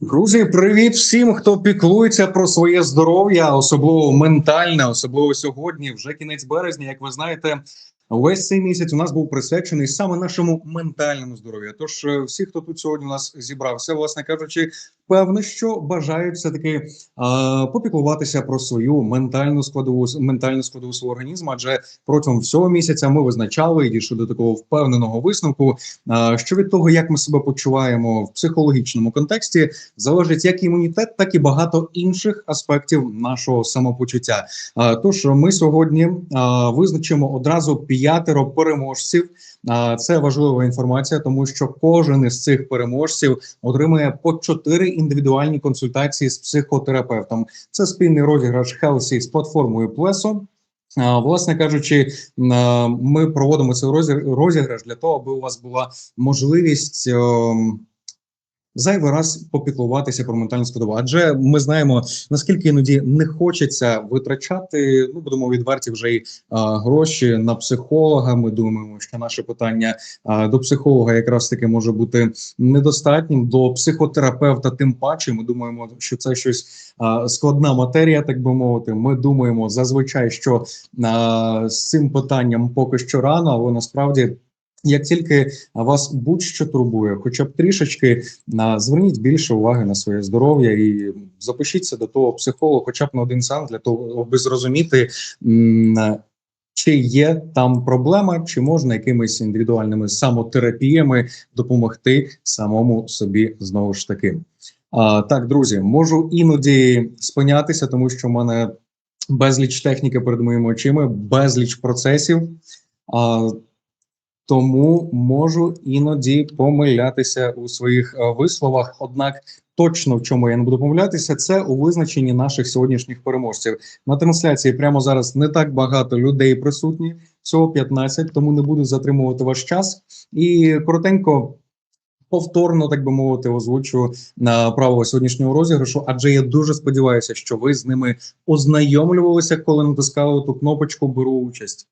Друзі, привіт всім, хто піклується про своє здоров'я, особливо ментальне, особливо сьогодні, вже кінець березня. Як ви знаєте, весь цей місяць у нас був присвячений саме нашому ментальному здоров'ю. Тож е, всі, хто тут сьогодні у нас зібрався, власне кажучи, певно, що бажають все таки е, попіклуватися про свою ментальну складову ментальну складову свого організму. Адже протягом всього місяця ми визначали і дійшли до такого впевненого висновку, е, що від того, як ми себе почуваємо в психологічному контексті, залежить як імунітет, так і багато інших аспектів нашого самопочуття. А, Тож ми сьогодні а, визначимо одразу п'ятеро переможців. А, Це важлива інформація, тому що кожен із цих переможців отримує по чотири індивідуальні консультації з психотерапевтом. Це спільний розіграш Healthy з платформою Плесо. Власне кажучи, ми проводимо цей розі- розіграш для того, аби у вас була можливість. Зайвий раз попіклуватися про ментальну складову. Адже ми знаємо наскільки іноді не хочеться витрачати. Ну будемо відверті вже й а, гроші на психолога. Ми думаємо, що наше питання а, до психолога якраз таки може бути недостатнім. До психотерапевта, тим паче, ми думаємо, що це щось а, складна матерія, так би мовити. Ми думаємо зазвичай, що а, з цим питанням поки що рано, але насправді. Як тільки вас будь-що турбує, хоча б трішечки зверніть більше уваги на своє здоров'я і запишіться до того психолога, хоча б на один сеанс, для того, аби зрозуміти, чи є там проблема, чи можна якимись індивідуальними самотерапіями допомогти самому собі знову ж таки. А, так, друзі, можу іноді спинятися, тому що в мене безліч техніки перед моїми очима, безліч процесів. А, тому можу іноді помилятися у своїх е, висловах. Однак точно в чому я не буду помилятися, це у визначенні наших сьогоднішніх переможців. На трансляції прямо зараз не так багато людей присутні, всього 15, тому не буду затримувати ваш час і коротенько. Повторно, так би мовити, озвучу на правила сьогоднішнього розіграшу, адже я дуже сподіваюся, що ви з ними ознайомлювалися, коли натискали ту кнопочку Беру участь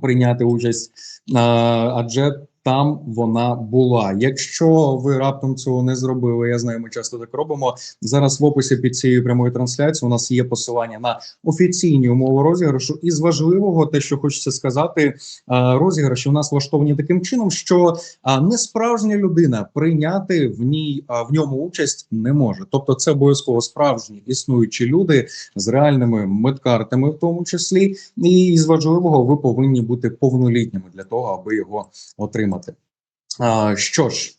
прийняти участь, адже там вона була. Якщо ви раптом цього не зробили, я знаю, ми часто так робимо. Зараз в описі під цією прямою трансляцією у нас є посилання на офіційні умови розіграшу. І з важливого, те, що хочеться сказати, а, розіграші у нас влаштовані таким чином, що а, несправжня людина прийняти в ній в ньому участь не може. Тобто, це обов'язково справжні існуючі люди з реальними медкартами, в тому числі, і з важливого ви повинні бути повнолітніми для того, аби його отримати. А, що ж,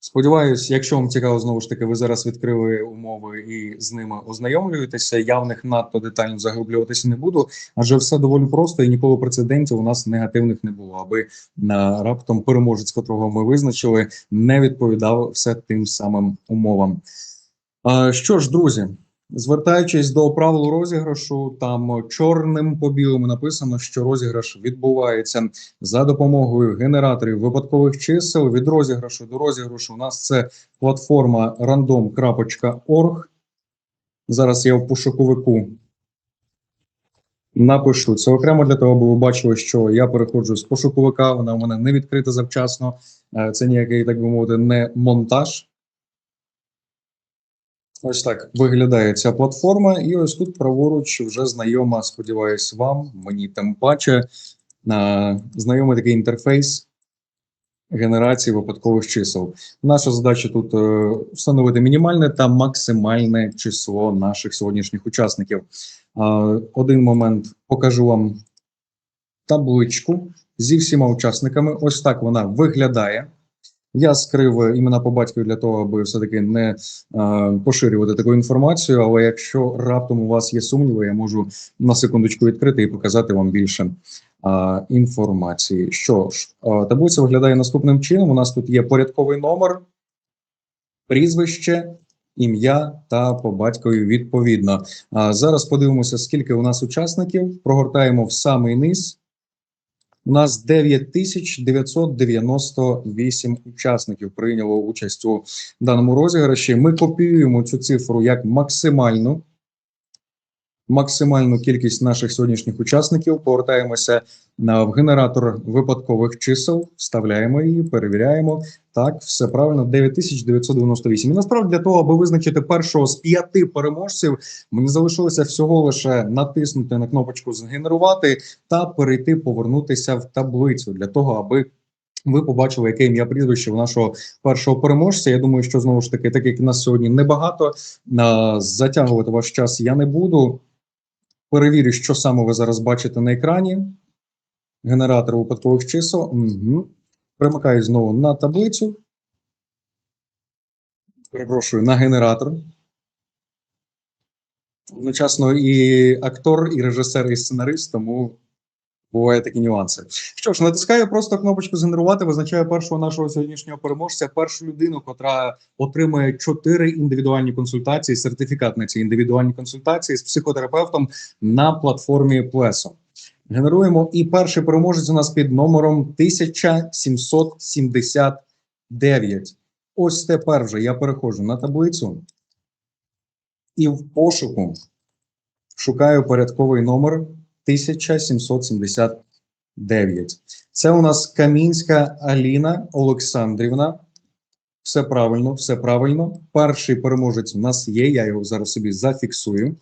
сподіваюсь, якщо вам цікаво, знову ж таки, ви зараз відкрили умови і з ними ознайомлюєтеся. Я в них надто детально заглиблюватися не буду, адже все доволі просто і ніколи прецедентів у нас негативних не було, аби на раптом переможець, котрого ми визначили, не відповідав все тим самим умовам. А, що ж, друзі, Звертаючись до правил розіграшу, там чорним по білому написано, що розіграш відбувається за допомогою генераторів випадкових чисел. Від розіграшу до розіграшу у нас це платформа random.org. Зараз я в пошуковику напишу це окремо для того, аби ви бачили, що я переходжу з пошуковика. Вона у мене не відкрита завчасно. Е, Це ніякий, так би мовити, не монтаж. Ось так виглядає ця платформа, і ось тут праворуч вже знайома, сподіваюсь, вам, мені тим паче, знайомий такий інтерфейс генерації випадкових чисел. Наша задача тут е, встановити мінімальне та максимальне число наших сьогоднішніх учасників. Один момент покажу вам табличку зі всіма учасниками. Ось так вона виглядає. Я скрив імена по батькові для того, аби все-таки не е, поширювати таку інформацію. Але якщо раптом у вас є сумніви, я можу на секундочку відкрити і показати вам більше е, інформації. Що ж, е, таблиця виглядає наступним чином: у нас тут є порядковий номер, прізвище, ім'я та по батькові відповідно. А зараз подивимося, скільки у нас учасників. Прогортаємо в самий низ. У нас 9998 учасників прийняло участь у даному розіграші. Ми копіюємо цю цифру як максимальну. Максимальну кількість наших сьогоднішніх учасників. Повертаємося на в генератор випадкових чисел, вставляємо її, перевіряємо. Так, все правильно, 9998. І насправді для того, аби визначити першого з п'яти переможців, мені залишилося всього лише натиснути на кнопочку згенерувати та перейти, повернутися в таблицю для того, аби ви побачили, яке ім'я прізвище у нашого першого переможця. Я думаю, що знову ж таки, так як нас сьогодні небагато, затягувати ваш час я не буду. Перевірю, що саме ви зараз бачите на екрані. Генератор випадкових чисел. Угу. Примикаю знову на таблицю. Перепрошую на генератор. Одночасно і актор, і режисер, і сценарист, тому бувають такі нюанси. Що ж, натискаю просто кнопочку згенерувати, визначаю першого нашого сьогоднішнього переможця, першу людину, котра отримує чотири індивідуальні консультації, сертифікат на ці індивідуальні консультації з психотерапевтом на платформі Плесо. Генеруємо і перший переможець у нас під номером 1779. Ось тепер вже я переходжу на таблицю і в пошуку шукаю порядковий номер 1779. Це у нас Камінська Аліна Олександрівна. Все правильно, все правильно. Перший переможець у нас є. Я його зараз собі зафіксую.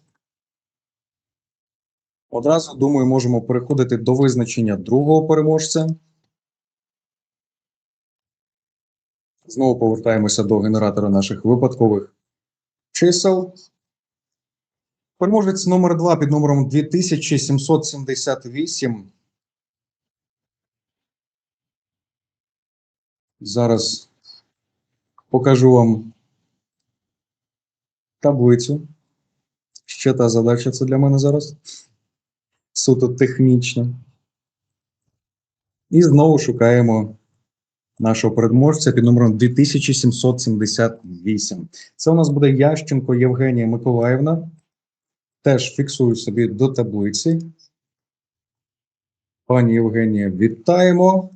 Одразу, думаю, можемо переходити до визначення другого переможця. Знову повертаємося до генератора наших випадкових чисел. Переможець номер 2 під номером 2778. Зараз покажу вам таблицю. Ще та задача це для мене зараз. Суто технічна. І знову шукаємо нашого переможця під номером 2778. Це у нас буде Ященко Євгенія Миколаївна. Теж фіксую собі до таблиці. Пані Євгенія, вітаємо.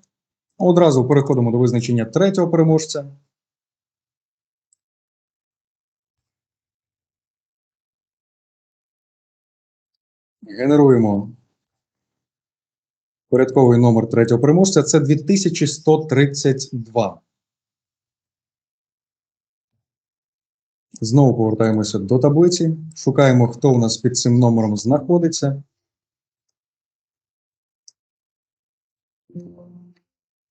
Одразу переходимо до визначення третього переможця. Генеруємо порядковий номер третього переможця. Це 2132. Знову повертаємося до таблиці. Шукаємо, хто у нас під цим номером знаходиться.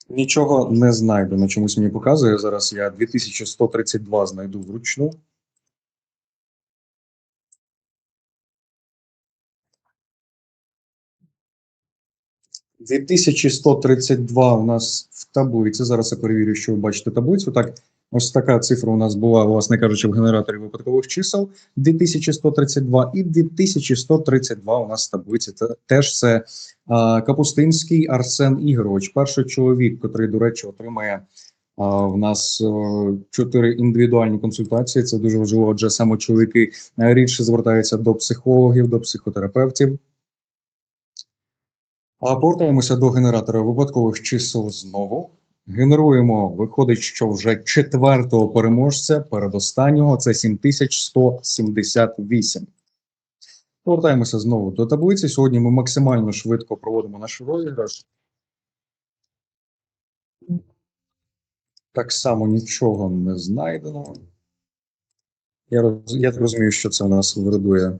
Нічого не знайдено. Чомусь мені показує. Зараз я 2132 знайду вручну. Дві 2132 у нас в таблиці. Зараз я перевірю, що ви бачите таблицю. Так, ось така цифра у нас була, власне кажучи, в генераторі випадкових чисел 2132 і 2132 у нас в таблиці. Теж це а, Капустинський Арсен Ігорович, перший чоловік, котрий, до речі, отримає а, в нас е, чотири індивідуальні консультації. Це дуже важливо, адже саме чоловіки рідше звертаються до психологів, до психотерапевтів. А повертаємося до генератора випадкових чисел знову. Генеруємо, виходить, що вже четвертого переможця передостаннього це 7178. Повертаємося знову до таблиці. Сьогодні ми максимально швидко проводимо наш розіграш. Так само нічого не знайдено. Я, роз... Я розумію, що це у нас вирадує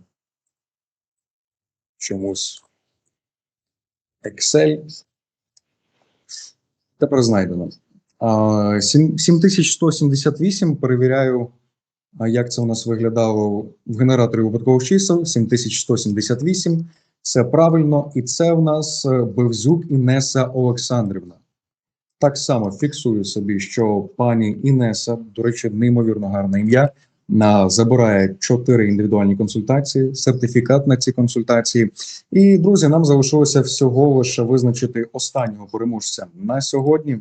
чомусь. Excel. Тепер знайдено. 7178 перевіряю, як це у нас виглядало в генераторі випадкових чисел. 7178. Це правильно, і це в нас е, Бевзюк Інеса Олександрівна. Так само фіксую собі, що пані Інеса, до речі, неймовірно гарне ім'я, забирає чотири індивідуальні консультації, сертифікат на ці консультації. І друзі, нам залишилося всього лише визначити останнього переможця на сьогодні.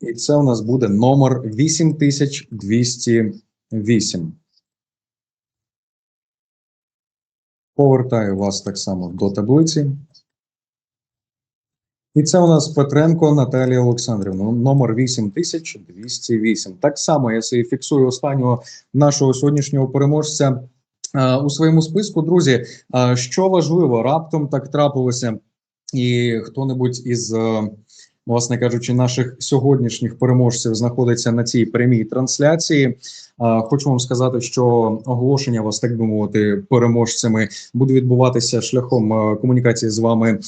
І це у нас буде номер 8208. Повертаю вас так само до таблиці. І це у нас Петренко Наталія Олександрівна, номер 8208. Так само я собі фіксую останнього нашого сьогоднішнього переможця у своєму списку. Друзі, що важливо, раптом так трапилося, і хто-небудь із, е, власне кажучи, наших сьогоднішніх переможців знаходиться на цій прямій трансляції. Хочу вам сказати, що оголошення вас, так би мовити, переможцями буде відбуватися шляхом комунікації з вами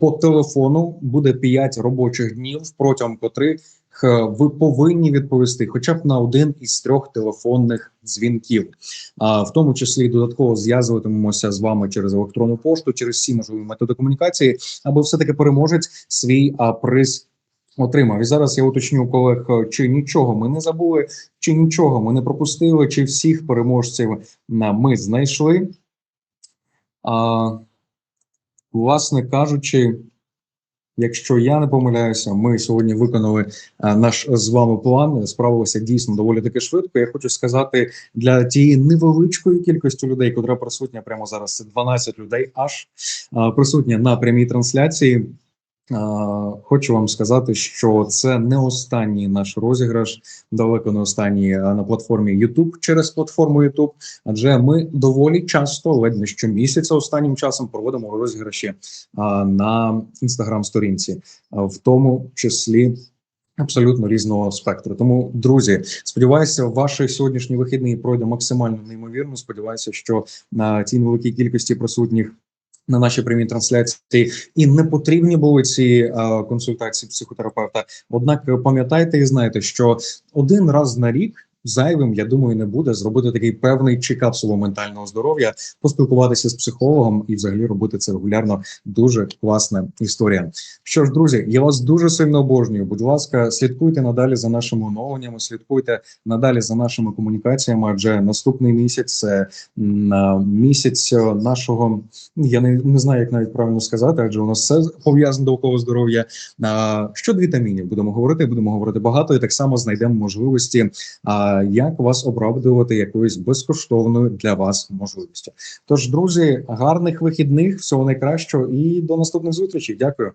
по телефону. Буде 5 робочих днів, протягом котрих ви повинні відповісти, хоча б на один із трьох телефонних дзвінків. А в тому числі додатково зв'язуватимемося з вами через електронну пошту, через всі можливі методи комунікації, аби все таки переможець свій а, приз. Отримав і зараз я уточню колег, е, чи нічого ми не забули, чи нічого ми не пропустили, чи всіх переможців на ми знайшли. А, власне кажучи, якщо я не помиляюся, ми сьогодні виконали наш з вами план. Справилися дійсно доволі таки швидко. Я хочу сказати для тієї невеличкої кількості людей, котра присутня прямо зараз. Це 12 людей, аж присутня на прямій трансляції. Хочу вам сказати, що це не останній наш розіграш, далеко не останній на платформі YouTube через платформу YouTube, адже ми доволі часто, ледь не щомісяця, останнім часом проводимо розіграші на інстаграм-сторінці, в тому числі. Абсолютно різного спектру. Тому, друзі, сподіваюся, ваш сьогоднішній вихідний пройде максимально неймовірно. Сподіваюся, що на тій невеликій кількості присутніх на нашій прямій трансляції і не потрібні були ці е, консультації психотерапевта. Однак е, пам'ятайте і знайте, що один раз на рік. Зайвим, я думаю, не буде зробити такий певний чекап свого ментального здоров'я, поспілкуватися з психологом і взагалі робити це регулярно. Дуже класна історія. Що ж, друзі, я вас дуже сильно обожнюю. Будь ласка, слідкуйте надалі за нашими оновленнями, слідкуйте надалі за нашими комунікаціями. Адже наступний місяць це місяць нашого. Я не, не знаю, як навіть правильно сказати, адже у нас все пов'язане довкола здоров'я. А, щодо вітамінів будемо говорити, будемо говорити багато, і так само знайдемо можливості. Як вас оправдувати якоюсь безкоштовною для вас можливістю? Тож, друзі, гарних вихідних, всього найкращого і до наступних зустрічей. Дякую.